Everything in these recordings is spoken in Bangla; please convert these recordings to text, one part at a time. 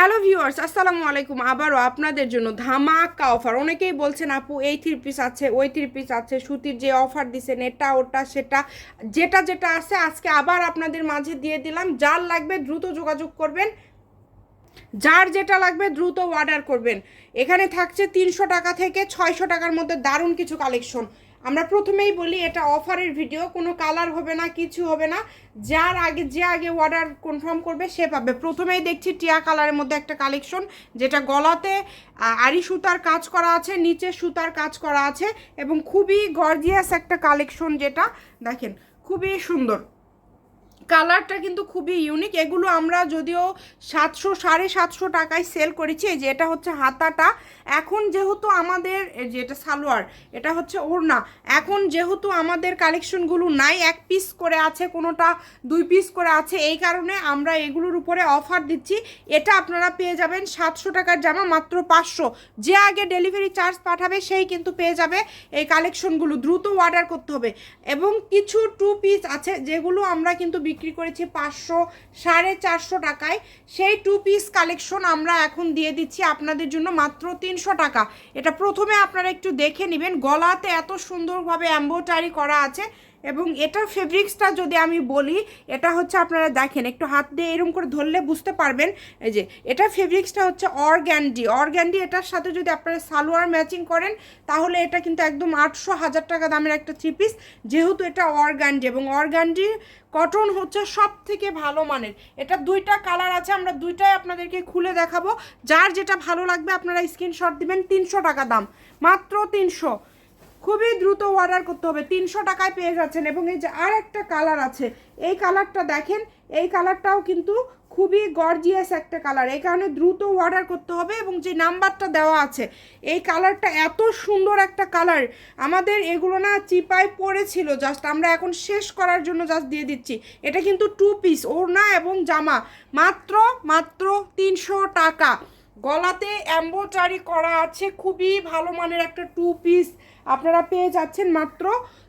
হ্যালো ভিউয়ার্স, আসসালামু আলাইকুম। আবারও আপনাদের জন্য ধামাকা অফার। অনেকেই বলছেন, আপু, এই থ্রি পিস আছে, ওই থ্রি পিস আছে, সুতির যে অফার দিছেন, এটা, ওটা, সেটা, যেটা যেটা আছে, আজকে আবার আপনাদের মাঝে দিয়ে দিলাম। যার লাগবে দ্রুত যোগাযোগ করবেন, যার যেটা লাগবে দ্রুত অর্ডার করবেন। এখানে থাকছে তিনশো টাকা থেকে ছয়শো টাকার মধ্যে দারুণ কিছু কালেকশন আমরা প্রথমেই বলি, এটা অফারের ভিডিও, কোনো কালার হবে না, কিছু হবে না। যার আগে, যে আগে অর্ডার কনফার্ম করবে, সে পাবে। প্রথমেই দেখছি টিয়া কালারের মধ্যে একটা কালেকশন যেটা গলাতে আড়ি সুতার কাজ করা আছে, নিচে সুতার কাজ করা আছে, এবং খুবই গর্জিয়াস একটা কালেকশন যেটা। দেখেন, খুবই সুন্দর। কালারটা কিন্তু খুবই ইউনিক এগুলো আমরা যদিও সাতশো, সাড়ে সাতশো টাকায় সেল করেছি, এই যে এটা হচ্ছে হাতাটা। এখন যেহেতু আমাদের, এই যে এটা সালোয়ার, এটা হচ্ছে ওড়না। এখন যেহেতু আমাদের কালেকশনগুলো নাই, এক পিস করে আছে, কোনোটা দুই পিস করে আছে, এই কারণে আমরা এগুলোর উপরে অফার দিচ্ছি। এটা আপনারা পেয়ে যাবেন সাতশো টাকার জামা, মাত্র পাঁচশো। যে আগে ডেলিভারি চার্জ পাঠাবে, সেই কিন্তু পেয়ে যাবে এই কালেকশনগুলো দ্রুত অর্ডার করতে হবে। এবং কিছু টু পিস আছে, যেগুলো আমরা কিন্তু বিক্রি করেছি পাঁচশো, সাড়ে চারশো টাকায়। সেই টু পিস কালেকশন আমরা এখন দিয়ে দিচ্ছি আপনাদের জন্য মাত্র তিনশো টাকা। এটা প্রথমে আপনারা একটু দেখে নেবেন। গলাতে এত সুন্দরভাবে অ্যাম্বোটারি করা আছে। এবং এটা ফেব্রিক্সটা যদি আমি বলি, এটা হচ্ছে আপনারা দেখেন, একটু হাত দিয়ে এরকম করে ধরলে বুঝতে পারবেন। এই যে, এটা ফেব্রিক্সটা হচ্ছে অর্গ্যান্ডি অর্গ্যান্ডি এটার সাথে যদি আপনারা সালোয়ার ম্যাচিং করেন, তাহলে এটা কিন্তু একদম আটশো হাজার টাকা দামের একটা থ্রি পিস যেহেতু এটা অর্গ্যান্ডি এবং অর্গ্যান্ডি কটন হচ্ছে সব থেকে ভালো মানের। এটা দুইটা কালার আছে, আমরা দুইটাই আপনাদেরকে খুলে দেখাবো। যার যেটা ভালো লাগবে, আপনারা স্ক্রিনশট দিবেন, তিনশো টাকা দাম। মাত্র তিনশো। খুবই দ্রুত অর্ডার করতে হবে। তিনশো টাকায় পেয়ে যাচ্ছেন এবং এই যে আর একটা কালার আছে, এই কালারটা দেখেন, এই কালারটাও কিন্তু খুবই গর্জিয়াস একটা কালার এই কারণে দ্রুত অর্ডার করতে হবে এবং যে নাম্বারটা দেওয়া আছে, এই কালারটা এত সুন্দর একটা কালার আমাদের এগুলো না চিপায় পড়েছিল জাস্ট আমরা এখন শেষ করার জন্য জাস্ট দিয়ে দিচ্ছি। এটা কিন্তু টু পিস ওড়না এবং জামা। মাত্র মাত্র তিনশো টাকা। গলাতে অ্যাম্বোটারি করা আছে, খুবই ভালো মানের একটা টু পিস আপনারা পেয়ে যাচ্ছেন মাত্র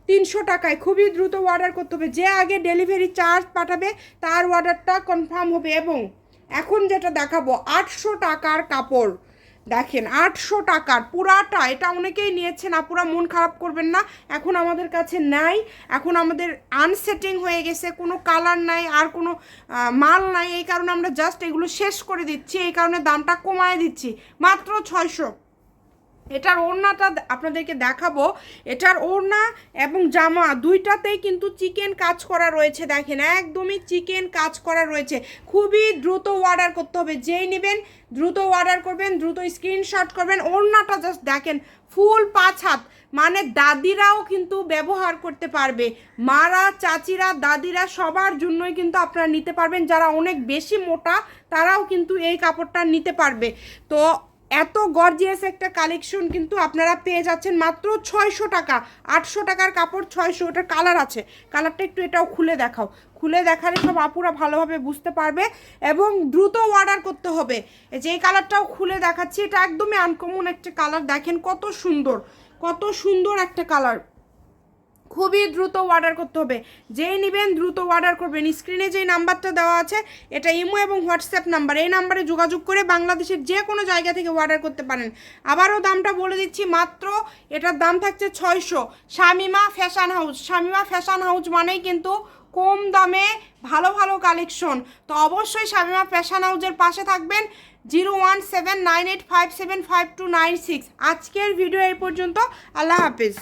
তিনশো টাকায়। খুবই দ্রুত অর্ডার করতে হবে। যে আগে ডেলিভারি চার্জ পাঠাবে, তার অর্ডারটা কনফার্ম হবে। এবং এখন যেটা দেখাবো, আটশো টাকার কাপড়। দেখেন, আটশো টাকার পুরাটা, এটা অনেকেই নিয়েছেন, আপুরা মন খারাপ করবেন না, এখন আমাদের কাছে নাই, এখন আমাদের আনসেটিং হয়ে গেছে, কোনো কালার নাই, আর কোনো মাল নাই, এই কারণে আমরা জাস্ট এগুলো শেষ করে দিচ্ছি, এই কারণে দামটা কমায় দিচ্ছি, মাত্র ছয়শো। এটার ওড়নাটা আপনাদেরকে দেখাবো। এটার ওড়না এবং জামা দুইটাতেই কিন্তু চিকেন কাজ করা রয়েছে, দেখেন। একদমই চিকেন কাজ করা রয়েছে। খুবই দ্রুত অর্ডার করতে হবে। যেই নেবেন, দ্রুত অর্ডার করবেন, দ্রুত স্ক্রিনশট করবেন। ওড়নাটা জাস্ট দেখেন ফুল পাঁচ হাত। মানে দাদিরাও কিন্তু ব্যবহার করতে পারবে। মারা, চাচিরা, দাদিরা সবার জন্যই কিন্তু আপনারা নিতে পারবেন। যারা অনেক বেশি মোটা, তারাও কিন্তু এই কাপড়টা নিতে পারবে। তো এত গর্জিয়াস একটা কালেকশন কিন্তু আপনারা পেয়ে যাচ্ছেন মাত্র ছয়শো টাকা। আটশো টাকার কাপড়, ছয়শো, ওটার কালার আছে। কালারটা একটু এটাও খুলে দেখাও। খুলে দেখালে সব আপুরা ভালোভাবে বুঝতে পারবে এবং দ্রুত অর্ডার করতে হবে। যে কালারটাও খুলে দেখাচ্ছি, এটা একদমই আনকমন একটা কালার দেখেন কত সুন্দর কত সুন্দর একটা কালার খুবই দ্রুত অর্ডার করতে হবে। যেই নেবেন দ্রুত অর্ডার করবেন। স্ক্রিনে যেই নাম্বারটা দেওয়া আছে, এটা ইমো এবং হোয়াটসঅ্যাপ নাম্বার। এই নাম্বারে যোগাযোগ করে বাংলাদেশের যে কোনো জায়গা থেকে অর্ডার করতে পারেন। আবারও দামটা বলে দিচ্ছি, মাত্র এটার দাম থাকছে ছয়শো। Shamima fashion house Shamima fashion house মানেই কিন্তু কম দামে ভালো ভালো কালেকশন তো অবশ্যই শামিমা ফ্যাশন হাউসের পাশে থাকবেন। Zero one seven nine eight five seven five two nine six. আজকের ভিডিও এই পর্যন্ত। আল্লাহ হাফিজ।